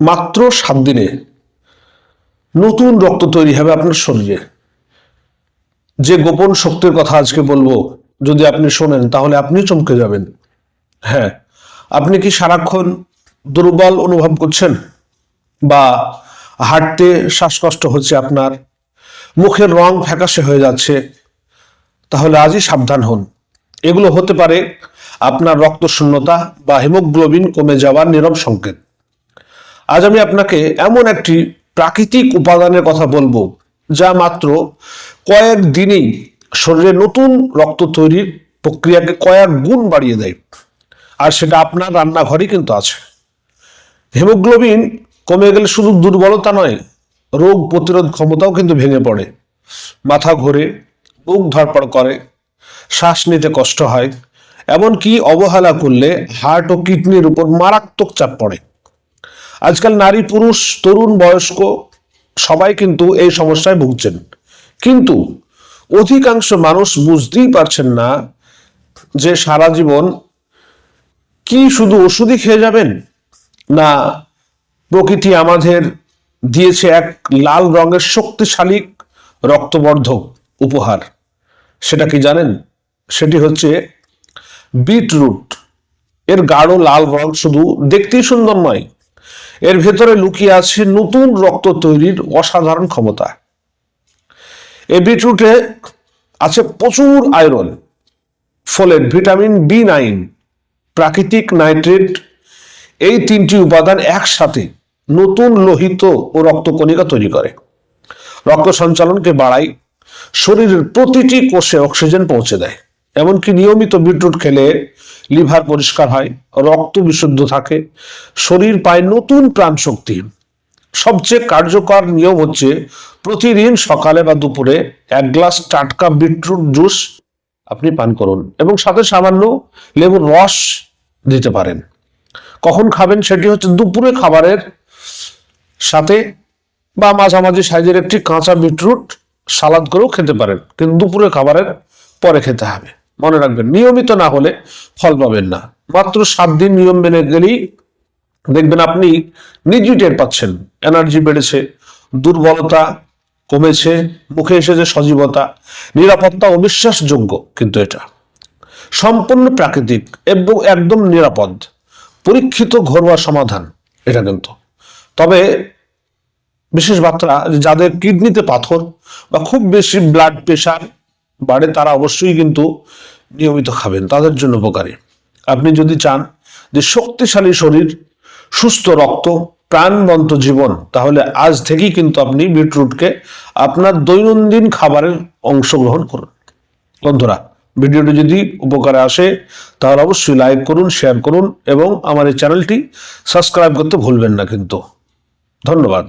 মাত্র সাত দিনে নতুন রক্ত তৈরি হবে আপনার শরীরে। যে গোপন শক্তির কথা আজকে বলব, যদি আপনি শোনেন, তাহলে আপনি চমকে যাবেন। হ্যাঁ আপনি কি সারাক্ষণ দুর্বল অনুভব করছেন? বা হাঁটতে শ্বাসকষ্ট হচ্ছে আপনার? মুখের রং ফ্যাকাশে হয়ে যাচ্ছে? তাহলে আজই সাবধান হন। এগুলো হতে পারে আপনার রক্ত শূন্যতা বা হিমোগ্লোবিন কমে যাওয়ার নীরব সংকেত। আজ আমি আপনাকে এমন একটি প্রাকৃতিক উপাদানের কথা বলব, যা মাত্র কয়েক দিনেই শরীরে নতুন রক্ত তৈরির প্রক্রিয়াকে কয়েক গুণ বাড়িয়ে দেয়। আর সেটা আপনার রান্নাঘরেই কিন্তু আছে। হেমোগ্লোবিন কমে গেলে শুধু দুর্বলতা নয়, রোগ প্রতিরোধ ক্ষমতাও কিন্তু ভেঙে পড়ে। মাথা ঘোরে, বুক ধরপড় করে, শ্বাস নিতে কষ্ট হয়, এমনকি অবহেলা করলে হার্ট ও কিডনির উপর মারাত্মক চাপ পড়ে। আজকাল নারী, পুরুষ, তরুণ, বয়স্ক সবাই কিন্তু এই সমস্যায় ভুগছেন। কিন্তু অধিকাংশ মানুষ বুঝতেই পারছেন না যে সারা জীবন কি শুধু ওষুধই খেয়ে যাবেন না প্রকৃতি আমাদের দিয়েছে এক লাল রঙের শক্তিশালী রক্তবর্ধক উপহার। সেটা কি জানেন? সেটি হচ্ছে বিটরুট। এর গাঢ় লাল রং শুধু দেখতেই সুন্দর নয় এর ভেতরে লুকিয়ে আছে নতুন রক্ত তৈরির অসাধারণ ক্ষমতা। এই বিটরুটে আছে প্রচুর iron folate vitamin B nine, প্রাকৃতিক নাইট্রেট। এই তিনটি উপাদান একসাথে নতুন লোহিত ও রক্তকণিকা তৈরি করে। রক্ত সঞ্চালনকে বাড়ায় শরীরের প্রতিটি কোষে অক্সিজেন পৌঁছে দেয়। এমনকি নিয়মিত বিটরুট খেলে লিভার পরিষ্কার হয়, রক্ত বিশুদ্ধ থাকে, শরীর পায় নতুন প্রাণ শক্তি সবচেয়ে কার্যকর নিয়ম হচ্ছে প্রতিদিন সকালে বা দুপুরে এক গ্লাস টাটকা বিটরুট জুস আপনি পান করুন এবং সাথে সামান্য লেবুর রস দিতে পারেন। কখন খাবেন সেটি হচ্ছে দুপুরে খাবারের সাথে বা মাঝামাঝি সাইজের একটি কাঁচা বিটরুট সালাদ করেও খেতে পারেন, কিন্তু দুপুরে খাবারের পরে খেতে হবে। মনে রাখবেন, নিয়মিত না হলে ফল পাবেন না। মাত্র সাত দিন নিয়ম মেনে গেলেই দেখবেন আপনি নিজেই টের পাচ্ছেন। এনার্জি বেড়েছে, দুর্বলতা কমেছে, মুখে এসেছে সজীবতা, নিরাপত্তা অবিশ্বাসযোগ্য কিন্তু এটা। সম্পূর্ণ প্রাকৃতিক এবং একদম নিরাপদ, পরীক্ষিত ঘরোয়া সমাধান এটা কিন্তু। তবে বিশেষ যে যাদের কিডনিতে পাথর বা খুব বেশি ব্লাড প্রেশার বাড়ে, তারা অবশ্যই কিন্তু নিয়মিত খাবেন, তাদের জন্য উপকারী। আপনি যদি চান যে শক্তিশালী শরীর, সুস্থ রক্ত, প্রাণবন্ত জীবন, তাহলে আজ থেকেই কিন্তু আপনি বিটরুটকে আপনার দৈনন্দিন খাবারের অংশগ্রহণ করুন। বন্ধুরা, ভিডিওটি যদি উপকারে আসে, তাহলে অবশ্যই লাইক করুন, শেয়ার করুন এবং আমার এই চ্যানেলটি সাবস্ক্রাইব করতে ভুলবেন না কিন্তু। ধন্যবাদ।